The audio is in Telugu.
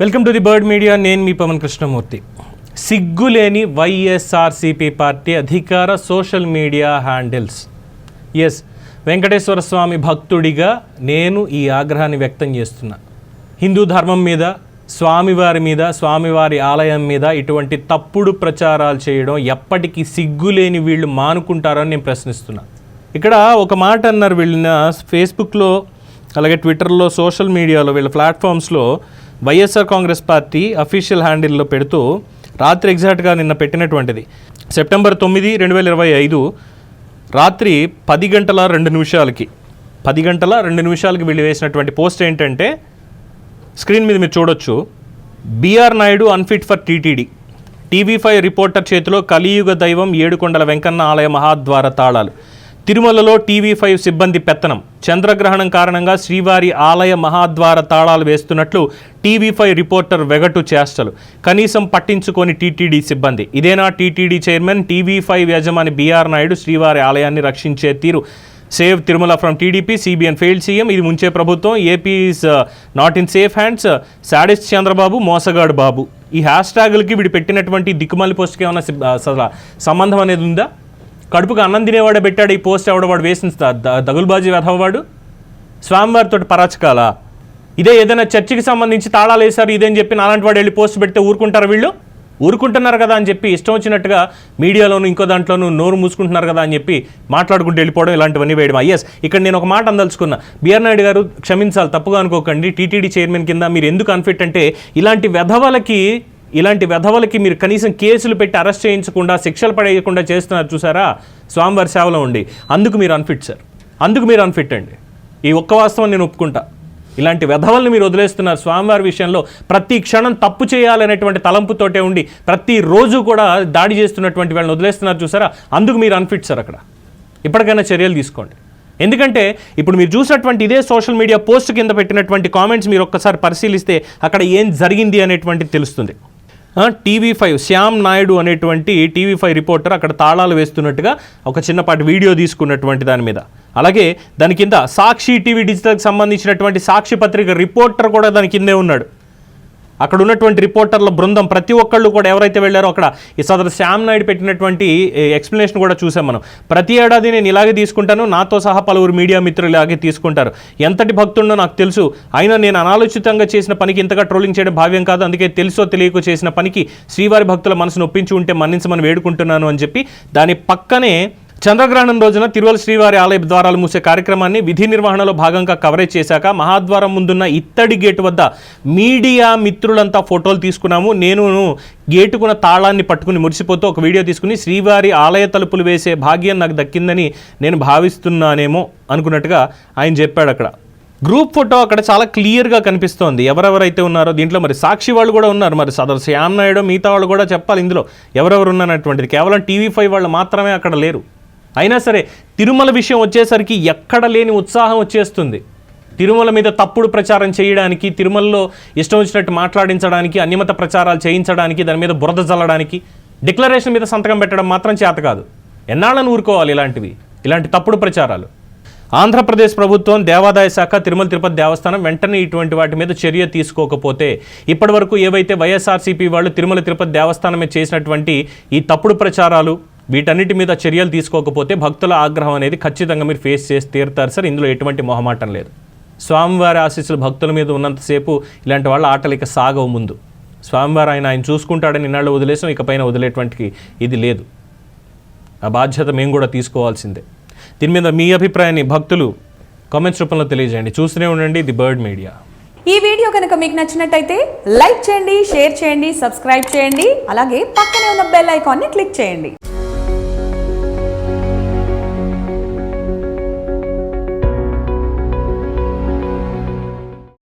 Welcome to the bird media నేను మీ పవన్ కృష్ణమూర్తి. సిగ్గులేని వైఎస్ఆర్సిపి పార్టీ అధికార social media handles. S Venkateswara Swamy భక్తుడిగా నేను ఈ ఆగ్రహాన్ని వ్యక్తం చేస్తున్నా. హిందూ ధర్మం మీద స్వామివారి మీద స్వామివారి ఆలయం మీద ఇటువంటి తప్పుడు ప్రచారాలు చేయడం ఎప్పటికీ సిగ్గులేని వీళ్ళు మానుకుంటారని నేను ప్రశ్నిస్తున్నా. ఇక్కడ ఒక మాట అన్నారు వీళ్ళ ఫేస్బుక్లో అలాగే ట్విట్టర్లో సోషల్ మీడియాలో వీళ్ళ ప్లాట్ఫామ్స్లో వైఎస్ఆర్ కాంగ్రెస్ పార్టీ అఫీషియల్ హ్యాండిల్లో పెడుతూ రాత్రి ఎగ్జాక్ట్గా నిన్న పెట్టినటువంటిది. సెప్టెంబర్ తొమ్మిది రెండు వేల ఇరవై ఐదు రాత్రి పది గంటల రెండు నిమిషాలకి పది గంటల రెండు నిమిషాలకి వీళ్ళు వేసినటువంటి పోస్ట్ ఏంటంటే స్క్రీన్ మీద మీరు చూడొచ్చు. BR Naidu unfit for TTD. TV five reporter చేతిలో కలియుగ దైవం ఏడుకొండల వెంకన్న ఆలయ మహాద్వార తాళాలు. తిరుమలలో టీవీ ఫైవ్ సిబ్బంది పెత్తనం. చంద్రగ్రహణం కారణంగా శ్రీవారి ఆలయ మహాద్వార తాళాలు వేస్తున్నట్లు టీవీ ఫైవ్ రిపోర్టర్ వెగటు చేష్టలు. కనీసం పట్టించుకొని టీటీడీ సిబ్బంది. ఇదేనా టీటీడీ చైర్మన్? టీవీ ఫైవ్ యజమాని బీఆర్ నాయుడు శ్రీవారి ఆలయాన్ని రక్షించే తీరు save Tirumala from TDP CBN failed CM ఇది ముంచే ప్రభుత్వం. AP not in safe hands sadist Chandrababu మోసగాడు బాబు. ఈ హ్యాష్ ట్యాగులకి వీడు పెట్టినటువంటి దిక్కుమాలి పోస్ట్కి ఏమైనా సి- uh, సంబంధం అనేది ఉందా? కడుపుకు అన్నం తినేవాడే పెట్టాడు ఈ పోస్ట్ ఎవడో వాడు వేసిన ద- దగులుబాజీ వెధవవాడు స్వామివారితో పరాచకాల. ఇదే ఏదైనా చర్చికి సంబంధించి తాళాలు వేశారు ఇదేం చెప్పి నాలాంటి వాడు వెళ్ళి పోస్ట్ పెడితే ఊరుకుంటారు వీళ్ళు? ఊరుకుంటున్నారు కదా అని చెప్పి ఇష్టం వచ్చినట్టుగా మీడియాలోను ఇంకో దాంట్లోనూ నోరు మూసుకుంటున్నారు కదా అని చెప్పి మాట్లాడుకుంటూ వెళ్ళిపోవడం ఇలాంటివన్నీ వేయడం. Ah, ఎస్ ఇక్కడ నేను ఒక మాట అందలుచుకున్నా బిఆర్ నాయుడు గారు క్షమించాలి తప్పుగా అనుకోకండి. టీటీడీ చైర్మన్ కింద మీరు ఎందుకు అన్ఫిట్ అంటే ఇలాంటి వెధవలకి ఇలాంటి వెధవలకి మీరు కనీసం కేసులు పెట్టి అరెస్ట్ చేయించకుండా శిక్షలు పడేయకుండా చేస్తున్నారు చూసారా? స్వామివారి సేవలో ఉండి. అందుకు మీరు అన్ఫిట్ సార్ అందుకు మీరు అన్ఫిట్ అండి. ఈ ఒక్క వాస్తవం నేను ఒప్పుకుంటా. ఇలాంటి వెధవల్ని మీరు వదిలేస్తున్నారు స్వామివారి విషయంలో. ప్రతి క్షణం తప్పు చేయాలనేటువంటి తలంపుతోటే ఉండి ప్రతిరోజు కూడా దాడి చేస్తున్నటువంటి వాళ్ళని వదిలేస్తున్నారు చూసారా? అందుకు మీరు అన్ఫిట్ సార్ అక్కడ. ఇప్పటికైనా చర్యలు తీసుకోండి. ఎందుకంటే ఇప్పుడు మీరు చూసినటువంటి ఇదే సోషల్ మీడియా పోస్ట్ కింద పెట్టినటువంటి కామెంట్స్ మీరు ఒక్కసారి పరిశీలిస్తే అక్కడ ఏం జరిగింది అనేటువంటిది తెలుస్తుంది. టీవీ ఫైవ్ శ్యామ్ నాయుడు అనేటువంటి టీవీ ఫైవ్ రిపోర్టర్ అక్కడ తాళాలు వేస్తున్నట్టుగా ఒక చిన్నపాటి వీడియో తీసుకున్నటువంటి దాని మీద. అలాగే దాని కింద సాక్షి టీవీ డిజిటల్కి సంబంధించినటువంటి సాక్షి పత్రిక రిపోర్టర్ కూడా దాని కిందే ఉన్నాడు. అక్కడ ఉన్నటువంటి రిపోర్టర్ల బృందం ప్రతి ఒక్కళ్ళు కూడా ఎవరైతే వెళ్ళారో అక్కడ ఈ సదరు శ్యామ్ నాయుడు పెట్టినటువంటి ఎక్స్ప్లెనేషన్ కూడా చూసాం మనం. ప్రతి ఏడాది నేను ఇలాగే తీసుకుంటాను నాతో సహా పలువురు మీడియా మిత్రులు ఇలాగే తీసుకుంటారు. ఎంతటి భక్తుండో నాకు తెలుసు. అయినా నేను అనాలోచితంగా చేసిన పనికి ఇంతగా ట్రోలింగ్ చేయడం భావ్యం కాదు. అందుకే తెలుసో తెలియకో చేసిన పనికి శ్రీవారి భక్తుల మనసును ఒప్పించి ఉంటే మన్నించమని వేడుకుంటున్నాను అని చెప్పి దాని పక్కనే చంద్రగ్రహణం రోజున తిరువల శ్రీవారి ఆలయ ద్వారాలు మూసే కార్యక్రమాన్ని విధి నిర్వహణలో భాగంగా కవరేజ్ చేశాక మహాద్వారం ముందున్న ఇత్తడి గేటు వద్ద మీడియా మిత్రులంతా ఫోటోలు తీసుకున్నాము. నేను గేటుకున్న తాళాన్ని పట్టుకుని మురిసిపోతూ ఒక వీడియో తీసుకుని శ్రీవారి ఆలయ తలుపులు వేసే భాగ్యం నాకు దక్కిందని నేను భావిస్తున్నానేమో అనుకున్నట్టుగా ఆయన చెప్పాడు అక్కడ. గ్రూప్ ఫోటో అక్కడ చాలా క్లియర్గా కనిపిస్తోంది. ఎవరెవరైతే ఉన్నారో దీంట్లో మరి సాక్షి వాళ్ళు కూడా ఉన్నారు. మరి సదరు శ్యామ్ నాయుడు మిగతా వాళ్ళు కూడా చెప్పాలి ఇందులో ఎవరెవరు ఉన్నారనేటువంటిది. కేవలం టీవీ ఫైవ్ వాళ్ళు మాత్రమే అక్కడ లేరు. అయినా సరే తిరుమల విషయం వచ్చేసరికి ఎక్కడ లేని ఉత్సాహం వచ్చేస్తుంది. తిరుమల మీద తప్పుడు ప్రచారం చేయడానికి తిరుమలలో ఇష్టం వచ్చినట్టు మాట్లాడించడానికి అన్యమత ప్రచారాలు చేయించడానికి దాని మీద బురద జల్లడానికి డిక్లరేషన్ మీద సంతకం పెట్టడం మాత్రం చేత కాదు. ఎన్నాళ్ళని ఊరుకోవాలి ఇలాంటివి? ఇలాంటి తప్పుడు ప్రచారాలు. ఆంధ్రప్రదేశ్ ప్రభుత్వం దేవాదాయ శాఖ తిరుమల తిరుపతి దేవస్థానం వెంటనే ఇటువంటి వాటి మీద చర్య తీసుకోకపోతే ఇప్పటివరకు ఏవైతే వైఎస్ఆర్సీపీ వాళ్ళు తిరుమల తిరుపతి దేవస్థానం మీద చేసినటువంటి ఈ తప్పుడు ప్రచారాలు వీటన్నిటి మీద చర్యలు తీసుకోకపోతే భక్తుల ఆగ్రహం అనేది ఖచ్చితంగా మీరు ఫేస్ చేసి తీరుతారు సార్. ఇందులో ఎటువంటి మొహమాటం లేదు. స్వామివారి ఆశీస్సులు భక్తుల మీద ఉన్నంతసేపు ఇలాంటి వాళ్ళ ఆటలు ఇక సాగవు ముందు. స్వామివారు ఆయన ఆయన చూసుకుంటాడని ఇన్నాళ్ళు వదిలేసాం ఇకపైన వదిలేటువంటి ఇది లేదు. ఆ బాధ్యత మేము కూడా తీసుకోవాల్సిందే. దీని మీద మీ అభిప్రాయాన్ని భక్తులు కామెంట్స్ రూపంలో తెలియజేయండి. చూస్తూనే ఉండండి. The bird media. ఈ వీడియో కనుక మీకు నచ్చినట్టయితే లైక్ చేయండి షేర్ చేయండి సబ్స్క్రైబ్ చేయండి. అలాగే పక్కనే ఉన్న బెల్ ఐకాన్ని క్లిక్ చేయండి.